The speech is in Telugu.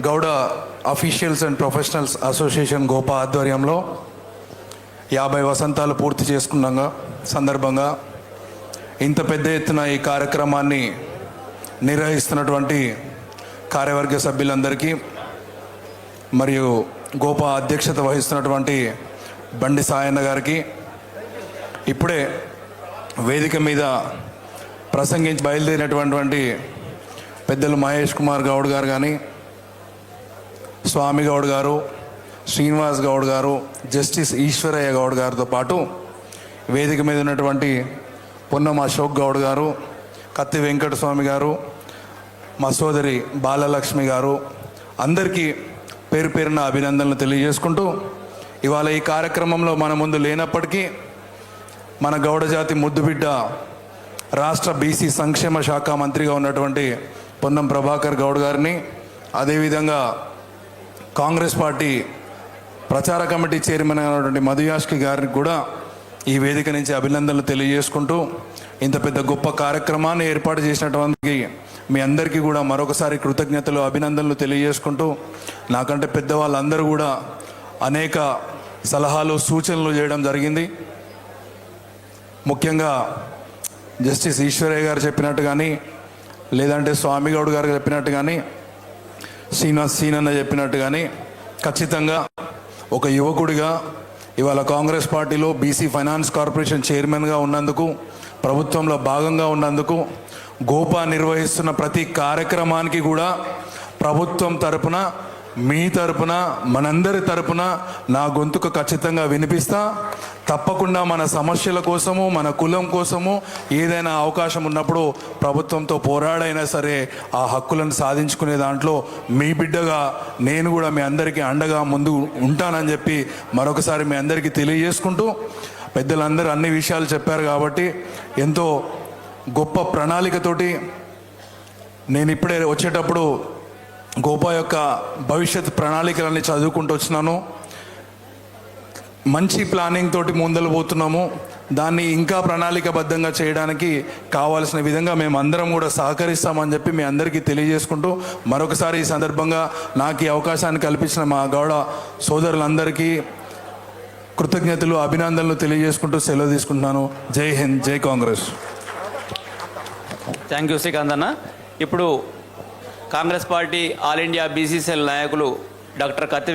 Gowda officials and professionals association GOPA ఆధ్వర్యంలో యాభై వసంతాలు పూర్తి చేసుకున్నాగా సందర్భంగా ఇంత పెద్ద ఎత్తున ఈ కార్యక్రమాన్ని నిర్వహిస్తున్నటువంటి కార్యవర్గ సభ్యులందరికీ మరియు గోపా అధ్యక్షత వహిస్తున్నటువంటి బండి సాయన్న గారికి ఇప్పుడే వేదిక మీద ప్రసంగించి బయలుదేరినటువంటి పెద్దలు మహేష్ కుమార్ గౌడ్ గారు కానీ స్వామి గౌడ్ గారు శ్రీనివాస్ గౌడ్ గారు జస్టిస్ ఈశ్వరయ్య గౌడ్ గారితో పాటు వేదిక మీద ఉన్నటువంటి పొన్నం అశోక్ గౌడ్ గారు కత్తి వెంకటస్వామి గారు మా సోదరి బాలలక్ష్మి గారు అందరికీ పేరు పేరున అభినందనలు తెలియజేసుకుంటూ ఇవాళ ఈ కార్యక్రమంలో మన ముందు లేనప్పటికీ మన గౌడ జాతి ముద్దుబిడ్డ రాష్ట్ర బీసీ సంక్షేమ శాఖ మంత్రిగా ఉన్నటువంటి పొన్నం ప్రభాకర్ గౌడ్ గారిని అదేవిధంగా కాంగ్రెస్ పార్టీ ప్రచార కమిటీ చైర్మన్ అయినటువంటి మధుయాష్కి గారికి కూడా ఈ వేదిక నుంచి అభినందనలు తెలియజేసుకుంటూ ఇంత పెద్ద గొప్ప కార్యక్రమాన్ని ఏర్పాటు చేసినటువంటి మీ అందరికీ కూడా మరొకసారి కృతజ్ఞతలు అభినందనలు తెలియజేసుకుంటూ నాకంటే పెద్దవాళ్ళందరూ కూడా అనేక సలహాలు సూచనలు చేయడం జరిగింది. ముఖ్యంగా జస్టిస్ ఈశ్వరయ్య గారు చెప్పినట్టు కానీ లేదంటే స్వామిగౌడ్ గారు చెప్పినట్టు కానీ శ్రీనివాస్ సీనన్న చెప్పినట్టు కానీ ఖచ్చితంగా ఒక యువకుడిగా ఇవాళ కాంగ్రెస్ పార్టీలో బీసీ ఫైనాన్స్ కార్పొరేషన్ చైర్మన్గా ఉన్నందుకు ప్రభుత్వంలో భాగంగా ఉన్నందుకు గోపా నిర్వహిస్తున్న ప్రతి కార్యక్రమానికి కూడా ప్రభుత్వం తరపున మీ తరపున మనందరి తరపున నా గొంతుకు ఖచ్చితంగా వినిపిస్తా. తప్పకుండా మన సమస్యల కోసము మన కులం కోసము ఏదైనా అవకాశం ఉన్నప్పుడు ప్రభుత్వంతో పోరాడైనా సరే ఆ హక్కులను సాధించుకునే దాంట్లో మీ బిడ్డగా నేను కూడా మీ అందరికీ అండగా ముందు ఉంటానని చెప్పి మరొకసారి మీ అందరికీ తెలియజేసుకుంటూ పెద్దలందరూ అన్ని విషయాలు చెప్పారు కాబట్టి ఎంతో గొప్ప ప్రణాళికతోటి నేను ఇప్పుడే వచ్చేటప్పుడు గోపా యొక్క భవిష్యత్ ప్రణాళికలన్నీ చదువుకుంటూ వచ్చినాను. మంచి ప్లానింగ్ తోటి ముందలు పోతున్నాము. దాన్ని ఇంకా ప్రణాళికబద్ధంగా చేయడానికి కావాల్సిన విధంగా మేము అందరం కూడా సహకరిస్తామని చెప్పి మీ అందరికీ తెలియజేసుకుంటూ మరొకసారి ఈ సందర్భంగా నాకు ఈ అవకాశాన్ని కల్పించిన మా గౌడ సోదరులందరికీ కృతజ్ఞతలు అభినందనలు తెలియజేసుకుంటూ సెలవు తీసుకుంటున్నాను. జై హింద్ జై కాంగ్రెస్. థ్యాంక్ యూ శ్రీకాంత్ అన్న. ఇప్పుడు Congress party all India BCCL నాయకులు డాక్టర్ కత్తి